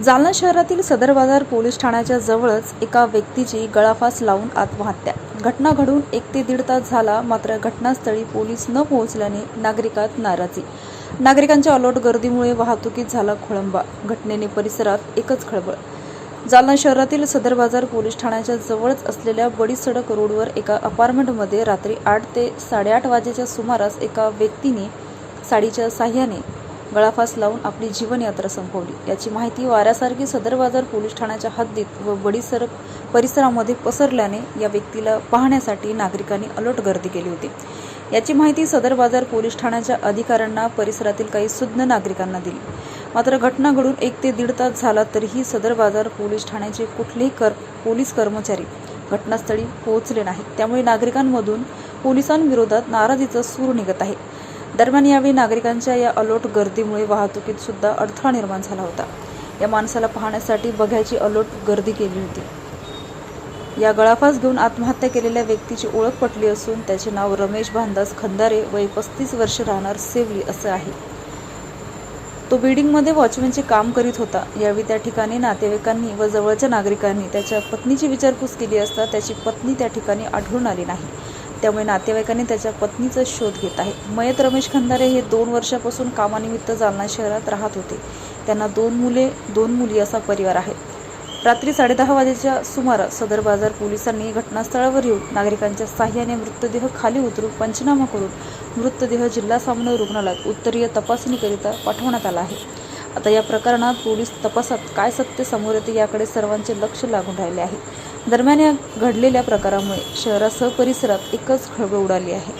जालना शहरातील सदर बाजार पोलीस ठाण्याच्या जवळच एका व्यक्तीची गळाफास लावून आत्महत्या. घटना घडून एक ते दीड तास झाला मात्र घटनास्थळी पोलीस न पोहोचल्याने नागरिकात नाराजी. नागरिकांच्या अलोट गर्दीमुळे वाहतुकीत झाला खोळंबा. घटनेने परिसरात एकच खळबळ. जालना शहरातील सदर बाजार पोलीस ठाण्याच्या जवळच असलेल्या बडी सडक रोडवर एका अपार्टमेंटमध्ये रात्री आठ ते साडेआठ वाजेच्या सुमारास एका व्यक्तीने साडीच्या साह्याने गळाफास लावून आपली जीवनयात्रा संपवली. याची माहिती वाऱ्यासारखी सदर बाजार पोलीस ठाण्याच्या हद्दीत व बडीसर परिसरामध्ये पसरल्याने या व्यक्तीला पाहण्यासाठी नागरिकांनी अलर्ट गर्दी केली होती. याची माहिती सदर बाजार पोलीस ठाण्याच्या अधिकाऱ्यांना परिसरातील काही सुज्ञ नागरिकांना दिली. मात्र घटना घडून एक ते दीड तास झाला तरीही सदर बाजार पोलीस ठाण्याचे कुठलेही कर पोलीस कर्मचारी घटनास्थळी पोहोचले नाहीत. त्यामुळे नागरिकांमधून पोलिसांविरोधात नाराजीचा सूर निघत आहे. दरम्यान यावेळी नागरिकांच्या या अलोट गर्दीमुळे वाहतुकीत सुद्धा अडथळा निर्माण झाला होता. या माणसाला पाहण्यासाठी बघ्याची अलोट गर्दी केली होती. या गळाफास घेऊन आत्महत्या केलेल्या व्यक्तीची ओळख पटली असून त्याचे नाव रमेश भानदास खंदारे वय पस्तीस वर्ष राहणार सेवली असं आहे. तो बिल्डिंगमध्ये वॉचमॅनचे काम करीत होता. यावेळी त्या ठिकाणी नातेवाईकांनी व जवळच्या नागरिकांनी त्याच्या पत्नीची विचारपूस केली असता त्याची पत्नी त्या ठिकाणी आढळून आली नाही. त्यामुळे नातेवाईकांनी त्याच्या पत्नीचा शोध घेत आहे मयत रमेश खंदारे हे दोन वर्षापासून कामानिमित्त जालना शहरात राहत होते. त्यांना दोन मुले दोन मुली असा परिवार आहे. रात्री साडेदहा वाजेच्या सुमारास सदर बाजार पोलिसांनी घटनास्थळावर येऊन नागरिकांच्या साह्याने मृतदेह खाली उतरून पंचनामा करून मृतदेह जिल्हा सामान्य रुग्णालयात उत्तरीय तपासणीकरिता पाठवण्यात आला आहे. आता या प्रकरणात पोलीस तपासात काय सत्य समोर येते याकडे सर्वांचे लक्ष लागून राहिले आहे. दरम्यान या घडलेल्या प्रकारामुळे शहरासह परिसरात एकच खळबळ उडाली आहे.